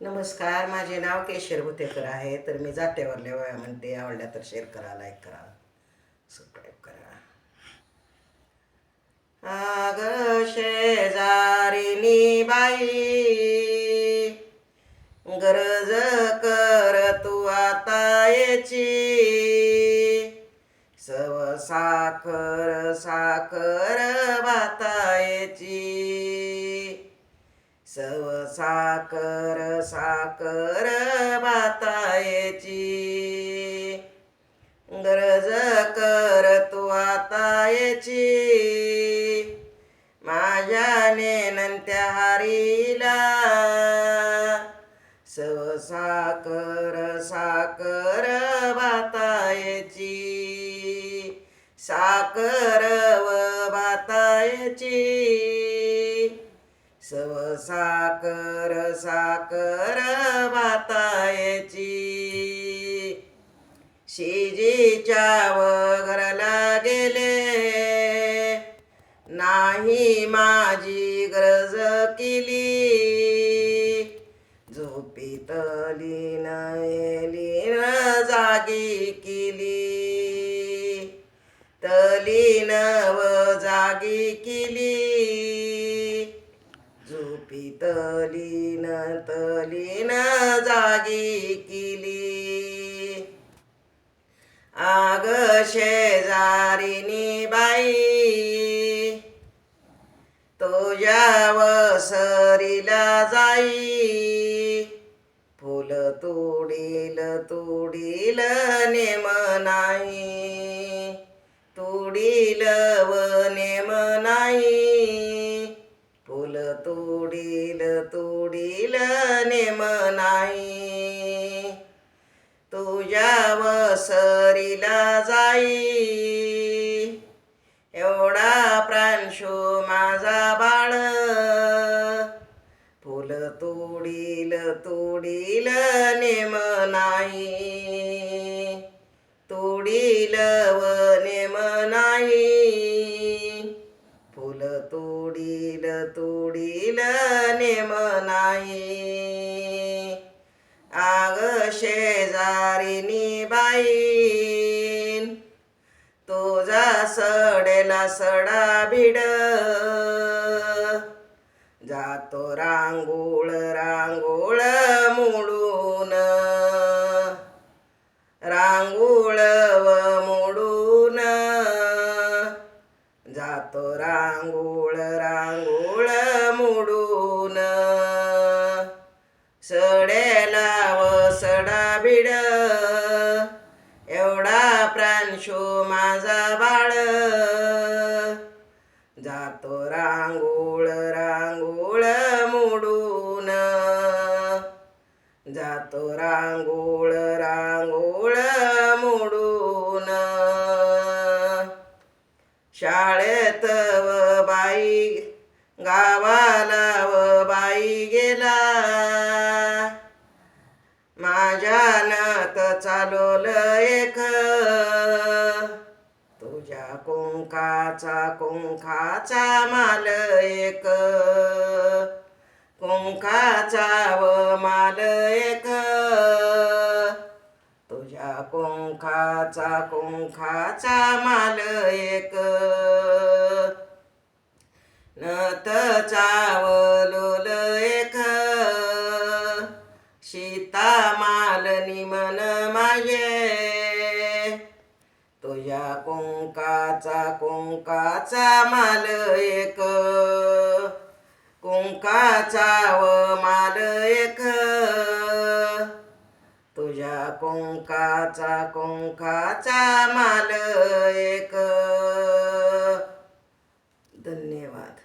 नमस्कार माझे नाव केशर भुतेकर आहे. तर मी जात्यावरल्या वया म्हणते आवडल्या तर शेअर करा लाईक करा सबस्क्राईब करा. आग शेजारिनी बाई गरज कर तू आता याची. सव साखर साखर भातायची सव साकर साकर बातायची गरज कर तू आतायची माझ्या नेनंत्या हारीला. सव साकर साकर बातायची साकर व बातायची सव साकर साकर भातायची शिजीच्या वगरला गेले. नाही माझी गरज केली. झोपीतली न जागी केली. तलीन व जागी केली. जागी केली. आग शेजारिनी बाई तुझ्या वसरीला जाई. फुल तोडील तोडील नेम नाही. तोडील व नेम नाही. फुल तोडील तोडील नेम नाही. तुझ्या वसरीला जाई. एवढा प्रांशो माझा बाळ. फुल तोडील तोडील नेम नाही. तोडील व नाही. आग शेजारिनी बाईन तुझा सडेला सडा भिड. जातो रांगोळ रांगोळ मोडून. रांगोळ व मोडून. जातो रांगोळ रांगोळ मोडून. शो माझा बाळ. जातो रांगोळ रांगोळ मोडून. जातो रांगोळ रांगोळ मोडून. शाळेत तुझ्या कोंकाचा कोंकाचा माल एक. कोंकाचा व माल एक. तुझ्या कोंकाचा कोंकाचा माल एक. नत चावलोल एक. सीता माल निमन माये. तुझ्या कुंकाचा कुंकाचा माल एक. कुंकाचा व माल एक. तुझ्या कुंकाचा कुंकाचा माल एक. धन्यवाद.